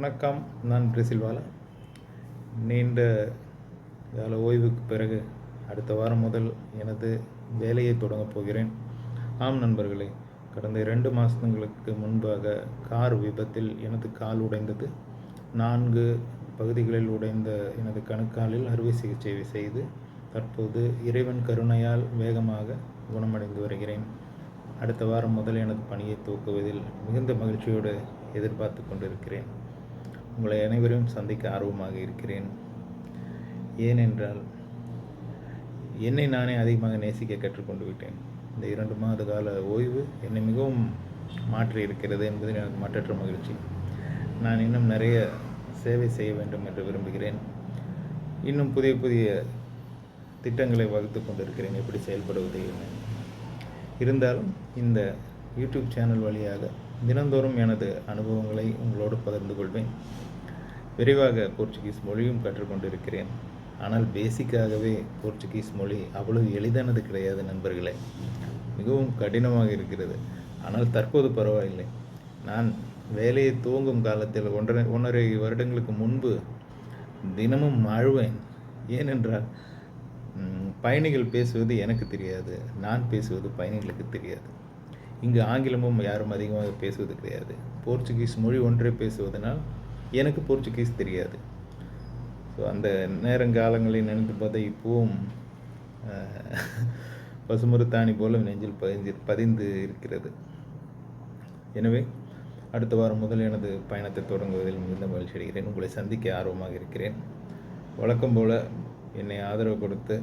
வணக்கம். நான் பிரசில்வாலா நீண்ட கால ஓய்வுக்கு பிறகு அடுத்த வாரம் முதல் எனது வேலையை தொடங்கப் போகிறேன். ஆம் நண்பர்களே கடந்த இரண்டு மாதங்களுக்கு முன்பாக கார் விபத்தில் எனது கால் உடைந்தது. நான்கு பகுதிகளில் உடைந்த எனது கணுக்காலில் அறுவை சிகிச்சை செய்து தற்போது இறைவன் கருணையால் வேகமாக குணமடைந்து வருகிறேன். அடுத்த வாரம் முதல் எனது பணியை துவக்குவதில் மிகுந்த மகிழ்ச்சியோடு எதிர்பார்த்து கொண்டிருக்கிறேன். உங்களை அனைவரையும் சந்திக்க ஆர்வமாக இருக்கிறேன். ஏனென்றால் என்னை நானே அதிகமாக நேசிக்க கற்றுக்கொண்டு விட்டேன். இந்த இரண்டு மாத கால ஓய்வு என்னை மிகவும் மாற்றி இருக்கிறது என்பது எனக்கு மாற்றற்ற மகிழ்ச்சி. நான் இன்னும் நிறைய சேவை செய்ய வேண்டும் என்று விரும்புகிறேன். இன்னும் புதிய புதிய திட்டங்களை வகுத்து கொண்டிருக்கிறேன். எப்படி செயல்படுவது என்ன? இருந்தாலும் இந்த யூடியூப் சேனல் வழியாக தினந்தோறும் எனது அனுபவங்களை உங்களோடு பகிர்ந்து கொள்வேன். விரைவாக போர்ச்சுகீஸ் மொழியும் கற்றுக்கொண்டிருக்கிறேன். ஆனால் பேசிக்காகவே போர்ச்சுகீஸ் மொழி அவ்வளவு எளிதானது கிடையாது நண்பர்களே. மிகவும் கடினமாக இருக்கிறது. ஆனால் தற்போது பரவாயில்லை. நான் வேலையை துவங்கும் காலத்தில் ஒன்றரை ஒன்றரை வருடங்களுக்கு முன்பு தினமும் ஆழ்வேன். ஏனென்றால் பயணிகள் பேசுவது எனக்கு தெரியாது. நான் பேசுவது பயணிகளுக்கு தெரியாது. இங்கு ஆங்கிலமும் யாரும் அதிகமாக பேசுவது கிடையாது. போர்ச்சுகீஸ் மொழி ஒன்றே பேசுவதனால் எனக்கு போர்ச்சுகீஸ் தெரியாது. ஸோ அந்த நேரங்காலங்களை நினைத்து பார்த்தா இப்போவும் பசுமருத்தாணி போல நெஞ்சில் பதிஞ்சு பதிந்து இருக்கிறது. எனவே அடுத்த வாரம் முதல் எனது பயணத்தை தொடங்குவதில் மிகுந்த மகிழ்ச்சி அடைகிறேன் உங்களை சந்திக்க ஆர்வமாக இருக்கிறேன். வழக்கம் போல என்னை ஆதரவு கொடுத்து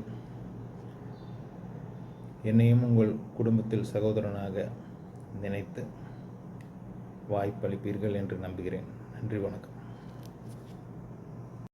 என்னையும் உங்கள் குடும்பத்தில் சகோதரனாக நினைத்து வாய்ப்பளிப்பீர்கள் என்று நம்புகிறேன். நன்றி வணக்கம்.